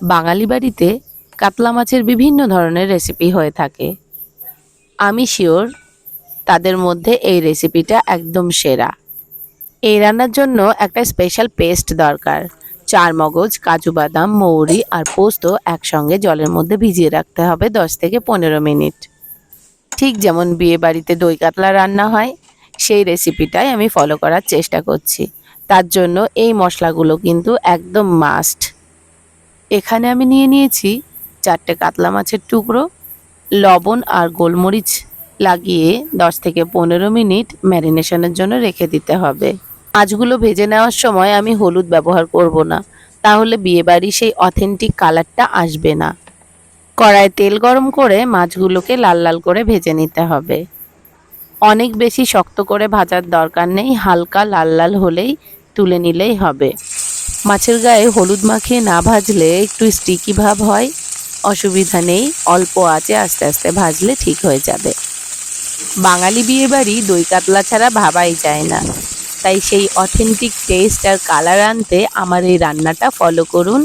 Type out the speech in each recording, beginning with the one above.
বাঙালি বাড়িতে কাতলা মাছের বিভিন্ন ধরনের রেসিপি হয়ে থাকে। আমি শিওর তাদের মধ্যে এই রেসিপিটা একদম সেরা। এই রান্নার জন্য একটা স্পেশাল পেস্ট দরকার। চার মগজ, কাজু বাদাম, মৌরি আর পোস্ত একসঙ্গে জলের মধ্যে ভিজিয়ে রাখতে হবে দশ থেকে পনেরো মিনিট। ঠিক যেমন বিয়ে বাড়িতে দই কাতলা রান্না হয়, সেই রেসিপিটাই আমি ফলো করার চেষ্টা করছি। তার জন্য এই মশলাগুলো কিন্তু একদম মাস্ট এখানে আমি নিয়ে নিয়েছি চারটে কাতলা মাছের টুকরো, লবণ আর গোলমরিচ লাগিয়ে দশ থেকে পনেরো মিনিট ম্যারিনেশনের জন্য রেখে দিতে হবে। মাছগুলো ভেজে নেওয়ার সময় আমি হলুদ ব্যবহার করব না, তাহলে বিয়েবাড়ি সেই অথেন্টিক কালারটা আসবে না। কড়ায় তেল গরম করে মাছগুলোকে লাল লাল করে ভেজে নিতে হবে। অনেক বেশি শক্ত করে ভাজার দরকার নেই, হালকা লাল লাল হলেই তুলে নিলেই হবে। মাছের গায়ে হলুদ মাখিয়ে না ভাজলে একটু স্টিকি ভাব হয়। অসুবিধা নেই, অল্প আঁচে আস্তে আস্তে ভাজলে ঠিক হয়ে যাবে। বাঙালি বিয়েবাড়ি দই কাতলা ছাড়া ভাবাই যায় না। তাই সেই অথেন্টিক টেস্ট আর কালার আনতে আমার এই রান্নাটা ফলো করুন।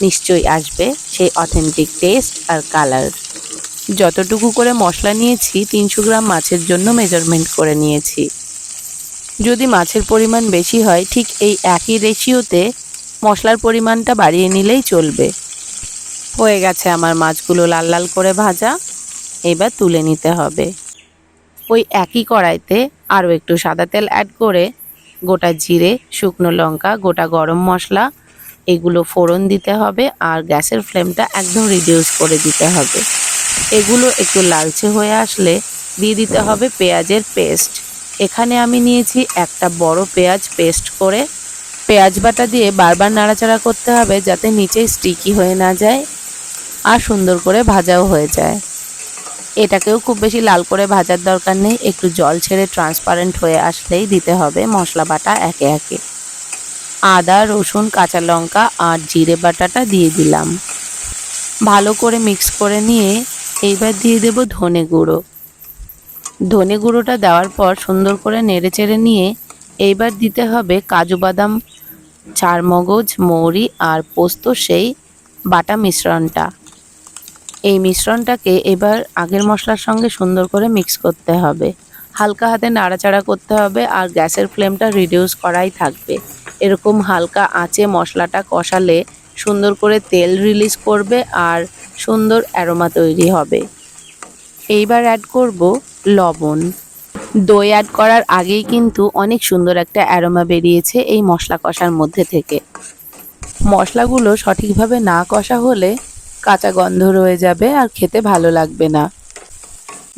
নিশ্চয়ই আসবে সেই অথেন্টিক টেস্ট আর কালার যতটুকু করে মশলা নিয়েছি, তিনশো গ্রাম মাছের জন্য মেজারমেন্ট করে নিয়েছি। যদি মাছের পরিমাণ বেশি হয়, ঠিক এই একই রেশিওতে মশলার পরিমাণটা বাড়িয়ে নিলেই চলবে। হয়ে গেছে আমার মাছগুলো লাল লাল করে ভাজা। এবার তুলে নিতে হবে। ওই একই কড়াইতে আরও একটু সাদা তেল অ্যাড করে গোটা জিরে, শুকনো লঙ্কা, গোটা গরম মশলা, এগুলো ফোড়ন দিতে হবে আর গ্যাসের ফ্লেমটা একদম রিডিউস করে দিতে হবে। এগুলো একটু লালচে হয়ে আসলে দিয়ে দিতে হবে পেঁয়াজের পেস্ট এখানে আমি নিয়েছি একটা বড় পেঁয়াজ পেস্ট করে পেঁয়াজ বাটা দিয়ে বারবার নাড়াচাড়া করতে হবে যাতে নিচে স্টিকি হয়ে না যায় আর সুন্দর করে ভাজাও হয়ে যায়। এটাকেও খুব বেশি লাল করে ভাজার দরকার নেই, একটু জল ছেড়ে ট্রান্সপারেন্ট হয়ে আসলেই দিতে হবে মশলা বাটা একে একে। আদা, রসুন, কাঁচা লঙ্কা আর জিরে বাটাটা দিয়ে দিলাম। ভালো করে মিক্স করে নিয়ে এইবার দিয়ে দেব ধনে গুঁড়ো। ধনে গুঁড়োটা দেওয়ার পর সুন্দর করে নেড়ে চেড়ে নিয়ে এইবার দিতে হবে কাজু বাদাম চার মগজ মৌরি আর পোস্ত সেই বাটা মিশ্রণটা। এই মিশ্রণটাকে এবার আগের মশলার সঙ্গে সুন্দর করে মিক্স করতে হবে। হালকা হাতে নাড়াচাড়া করতে হবে আর গ্যাসের ফ্লেমটা রিডিউস করাই থাকবে। এরকম হালকা আঁচে মশলাটা কষালে সুন্দর করে তেল রিলিজ করবে আর সুন্দর অ্যারোমা তৈরি হবে। এইবার অ্যাড করব লবণ। দই অ্যাড করার আগেই কিন্তু অনেক সুন্দর একটা অ্যারোমা বেরিয়েছে এই মশলা কষার মধ্যে থেকে। মশলাগুলো সঠিকভাবে না কষা হলে কাঁচা গন্ধ রয়ে যাবে আর খেতে ভালো লাগবে না।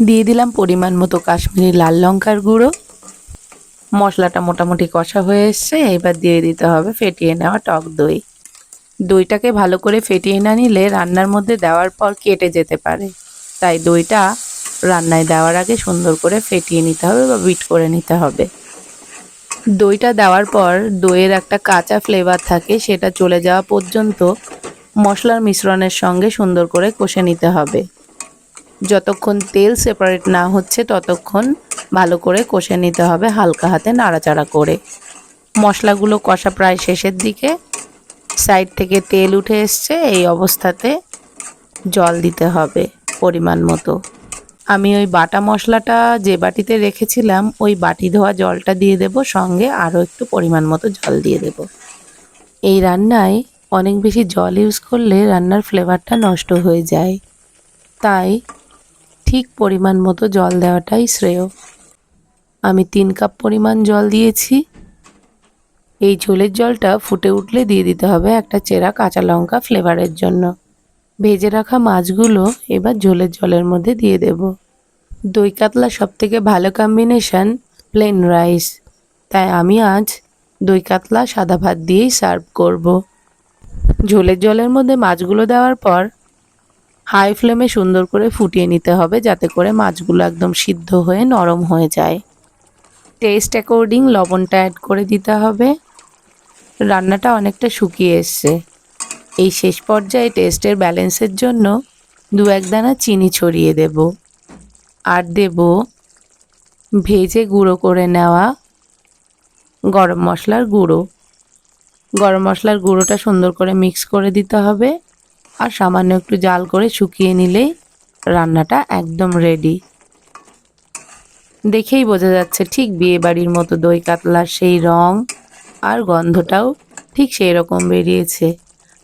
দিয়ে দিলাম পরিমাণ মতো কাশ্মীরি লাল লঙ্কার গুঁড়ো। মশলাটা মোটামুটি কষা হয়ে এসছে, এবার দিয়ে দিতে হবে ফেটিয়ে নেওয়া টক দই। দইটাকে ভালো করে ফেটিয়ে না নিলে রান্নার মধ্যে দেওয়ার পর কেটে যেতে পারে। তাই দইটা রান্নায় দেওয়ার আগে সুন্দর করে ফেটিয়ে নিতে হবে বা বিট করে নিতে হবে। দইটা দেওয়ার পর দইয়ের একটা কাঁচা ফ্লেভার থাকে, সেটা চলে যাওয়া পর্যন্ত মশলার মিশ্রণের সঙ্গে সুন্দর করে কষে নিতে হবে। যতক্ষণ তেল সেপারেট না হচ্ছে, ততক্ষণ ভালো করে কষে নিতে হবে হালকা হাতে নাড়াচাড়া করে। মশলাগুলো কষা প্রায় শেষের দিকে। সাইড থেকে তেল উঠে এসছে, এই অবস্থাতে জল দিতে হবে পরিমাণ মতো। আমি ওই বাটা মশলাটা যে বাটিতে রেখেছিলাম, ওই বাটি ধোয়া জলটা দিয়ে দেব, সঙ্গে আরও একটু পরিমাণ মতো জল দিয়ে দেব। এই রান্নায় অনেক বেশি জল ইউজ করলে রান্নার ফ্লেভারটা নষ্ট হয়ে যায়। তাই ঠিক পরিমাণ মতো জল দেওয়াটাই শ্রেয়। আমি তিন কাপ পরিমাণ জল দিয়েছি। এই ঝোলের জলটা ফুটে উঠলে দিয়ে দিতে হবে একটা চেরা কাঁচা লঙ্কা ফ্লেভারের জন্য। ভেজে রাখা মাছগুলো এবার ঝোলের জলের মধ্যে দিয়ে দেব। দই কাতলা সব থেকে ভালো কম্বিনেশান প্লেন রাইস তাই আমি আজ দই কাতলা সাদা ভাত দিয়েই সার্ভ করব। ঝোলের জলের মধ্যে মাছগুলো দেওয়ার পর হাই ফ্লেমে সুন্দর করে ফুটিয়ে নিতে হবে যাতে করে মাছগুলো একদম সিদ্ধ হয়ে নরম হয়ে যায়। টেস্ট অ্যাকর্ডিং লবণটা অ্যাড করে দিতে হবে। রান্নাটা অনেকটা শুকিয়ে এসছে। এই শেষ পর্যায়ে টেস্টের ব্যালেন্সের জন্য দু এক দানা চিনি ছড়িয়ে দেব। আর দেব ভেজে গুঁড়ো করে নেওয়া গরম মশলার গুঁড়ো। গরম মশলার গুঁড়োটা সুন্দর করে মিক্স করে দিতে হবে আর সামান্য একটু জাল করে শুকিয়ে নিলেই রান্নাটা একদম রেডি দেখেই বোঝা যাচ্ছে ঠিক বিয়ে বাড়ির মতো দই কাতলার সেই রং আর গন্ধটাও ঠিক সেই রকম বেরিয়েছে।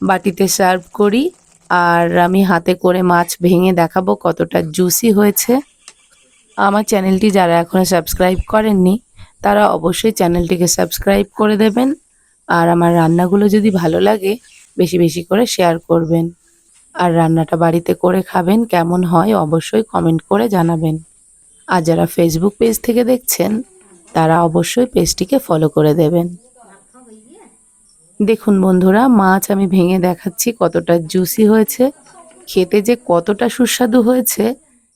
বাটিতে সার্ভ করি, আর আমি হাতে করে মাছ ভেঙে দেখাবো কতটা জুসি হয়েছে। আমার চ্যানেলটি যারা এখনও সাবস্ক্রাইব করেননি, তারা অবশ্যই চ্যানেলটিকে সাবস্ক্রাইব করে দেবেন, আর আমার রান্নাগুলো যদি ভালো লাগে, বেশি বেশি করে শেয়ার করবেন। আর রান্নাটা বাড়িতে করে খাবেন, কেমন হয় অবশ্যই কমেন্ট করে জানাবেন। আর যারা ফেসবুক পেজ থেকে দেখছেন, তারা অবশ্যই পেজটিকে ফলো করে দেবেন। দেখুন বন্ধুরা, মাছ আমি ভেঙে দেখাচ্ছি কতটা জুসি হয়েছে, খেতে যে কতটা সুস্বাদু হয়েছে,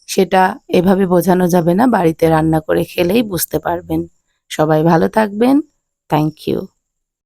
সেটা এভাবে বোঝানো যাবে না, বাড়িতে রান্না করে খেলেই বুঝতে পারবেন। সবাই ভালো থাকবেন থ্যাংক ইউ